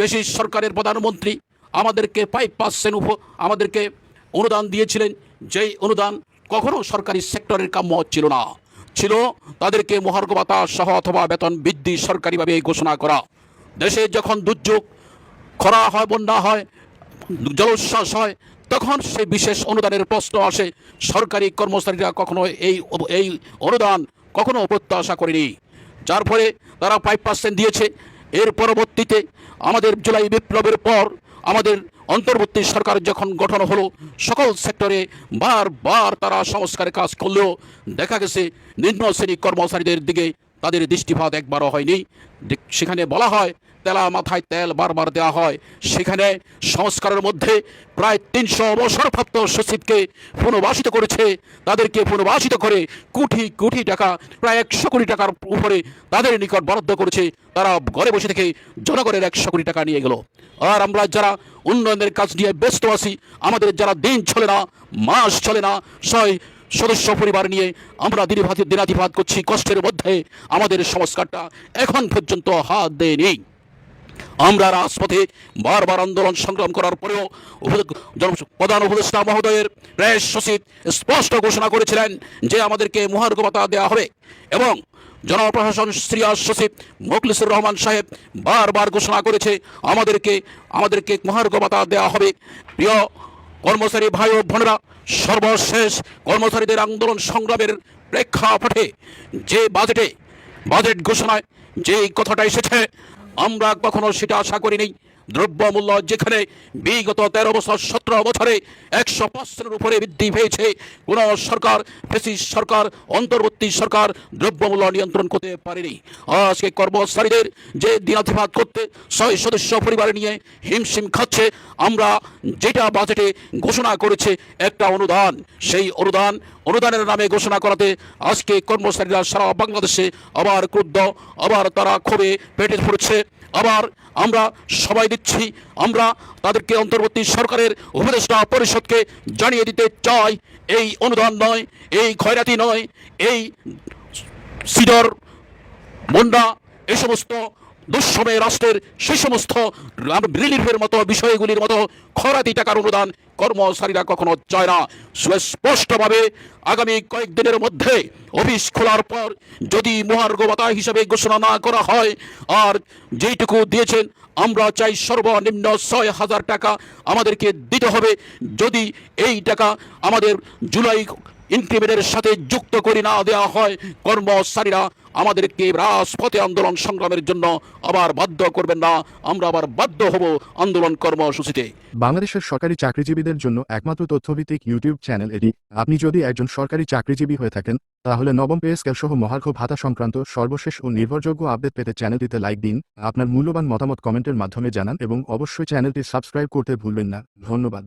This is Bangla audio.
পেশি সরকারের প্রধানমন্ত্রী আমাদেরকে ফাইভ পার্সেন্ট উপ আমাদেরকে অনুদান দিয়েছিলেন। যেই অনুদান কখনো সরকারি সেক্টরের কাম্য ছিল না। ছিল তাদেরকে মহার্ঘ ভাতা সহ অথবা বেতন বৃদ্ধি সরকারিভাবে ঘোষণা করা। দেশে যখন দুর্যোগ, খরা হয়, বন্যা হয়, জলোচ্ছ্বাস হয়, তখন সেই বিশেষ অনুদানের প্রশ্ন আসে। সরকারি কর্মচারীরা কখনো এই এই অনুদান কখনো প্রত্যাশা করেনি। যার ফলে তারা ফাইভ পার্সেন্ট দিয়েছে। এর পরবর্তীতে আমাদের জুলাই বিপ্লবের পর আমাদের অন্তর্বর্তী সরকার যখন গঠন হলো, সকল সেক্টরে বারবার তারা সংস্কারের কাজ করলেও দেখা গেছে নিম্ন শ্রেণি কর্মচারীদের দিকে তাদের দৃষ্টিপাত একবারও হয়নি। সেখানে বলা হয়, তেলা মাথায় তেল বারবার দেওয়া হয়। সেখানে সংস্কারের মধ্যে প্রায় তিনশো অবসরপ্রাপ্ত সচিবকে পুনর্বাসিত করেছে। তাদেরকে পুনর্বাসিত করে কোটি কোটি টাকা, প্রায় একশো কোটি টাকার উপরে তাদের নিকট বরাদ্দ করেছে। তারা ঘরে বসে থেকে জনগণের একশো কোটি টাকা নিয়ে গেল। আর আমরা যারা উন্নয়নের কাজ নিয়ে ব্যস্ত আছি, আমাদের যারা দিন চলে না, মাস চলে না ছয় সদস্য পরিবার নিয়ে আমরা দিনভাত দিনাতিপাত করছি। কষ্টের মধ্যে আমাদের সংস্কারটা এখন পর্যন্ত হাত দেয়নি। আমরা রাজপথে বারবার আন্দোলন সংগ্রাম করার পরেও প্রধান উপদেষ্টা মহোদয়ের প্রেস সচিব স্পষ্ট ঘোষণা করেছিলেন যে আমাদেরকে মহার্ঘ ভাতা দেওয়া হবে এবং জনপ্রশাসন সিরিয়াস সচিব মোখলিসুর রহমান সাহেব বারবার ঘোষণা করেছে, আমাদেরকে আমাদেরকে মহার্ঘ ভাতা দেওয়া হবে। প্রিয় কর্মচারী ভাই ও বোনেরা, সর্বশেষ কর্মচারীদের আন্দোলন সংগ্রামের প্রেক্ষাপটে যে বাজেটে, বাজেট ঘোষণায় যে কথাটা এসেছে, আমরা কখনো সেটা আশা করিনি। দ্রব্যমূল্য যেখানে বিগত তেরো বছর, সতেরো বছরে একশো পার্সেন্টের উপরে বৃদ্ধি পেয়েছে, কোন সরকার ফেসিস সরকার, অন্তর্বর্তী সরকার দ্রব্যমূল্য নিয়ন্ত্রণ করতে পারেনি। আজকে কর্মচারীদের যে দিনাতিপাত করতে ছয় সদস্য পরিবার নিয়ে হিমশিম খাচ্ছে, আমরা যেটা বাজেটে ঘোষণা করেছে একটা অনুদান। সেই অনুদান, অনুদানের নামে ঘোষণা করাতে আজকে কর্মচারীরা সারা বাংলাদেশে আবার ক্রুদ্ধ, আবার তারা ক্ষোভে পেটে পড়েছে, আবার আমরা সবাই দিচ্ছি, আমরা তাদেরকে অন্তর্বর্তী সরকারের উপদেষ্টা পরিষদকে জানিয়ে দিতে চাই, এই অনুদান নয়, এই খয়রাতি নয়, এই সিডর, মুন্ডা, এ সমস্ত দুঃসময় রাষ্ট্রের সেই সমস্ত রিলিফের মতো, বিষয়গুলির মতো খরাতি টাকার অনুদান কর্মচারীরা কখনো চায় না। সুস্পষ্টভাবে আগামী কয়েকদিনের মধ্যে অফিস খোলার পর যদি মহার্ঘ ভাতা হিসাবে ঘোষণা না করা হয়, আর যেইটুকু দিয়েছেন, আমরা চাই সর্বনিম্ন ছয় হাজার টাকা আমাদেরকে দিতে হবে। যদি এই টাকা আমাদের জুলাই ইনক্রিমেন্টের সাথে যুক্ত করে না দেওয়া হয়, কর্মচারীরা আমাদেরকে রাজপথে আন্দোলন সংগ্রামের জন্য আবার বাধ্য করবেন না। আমরা আবার বাধ্য হব আন্দোলন কর্মসূচিতে। বাংলাদেশের সরকারি চাকরিজীবীদের জন্য একমাত্র তথ্যভিত্তিক ইউটিউব চ্যানেল এটি। আপনি যদি একজন সরকারি চাকরিজীবী হয়ে থাকেন, তাহলে নবম পে স্কেল সহ মহার্ঘ ভাতা সংক্রান্ত সর্বশেষ ও নির্ভরযোগ্য আপডেট পেতে চ্যানেলটিতে লাইক দিন, আপনার মূল্যবান মতামত কমেন্টের মাধ্যমে জানান এবং অবশ্যই চ্যানেলটি সাবস্ক্রাইব করতে ভুলবেন না। ধন্যবাদ।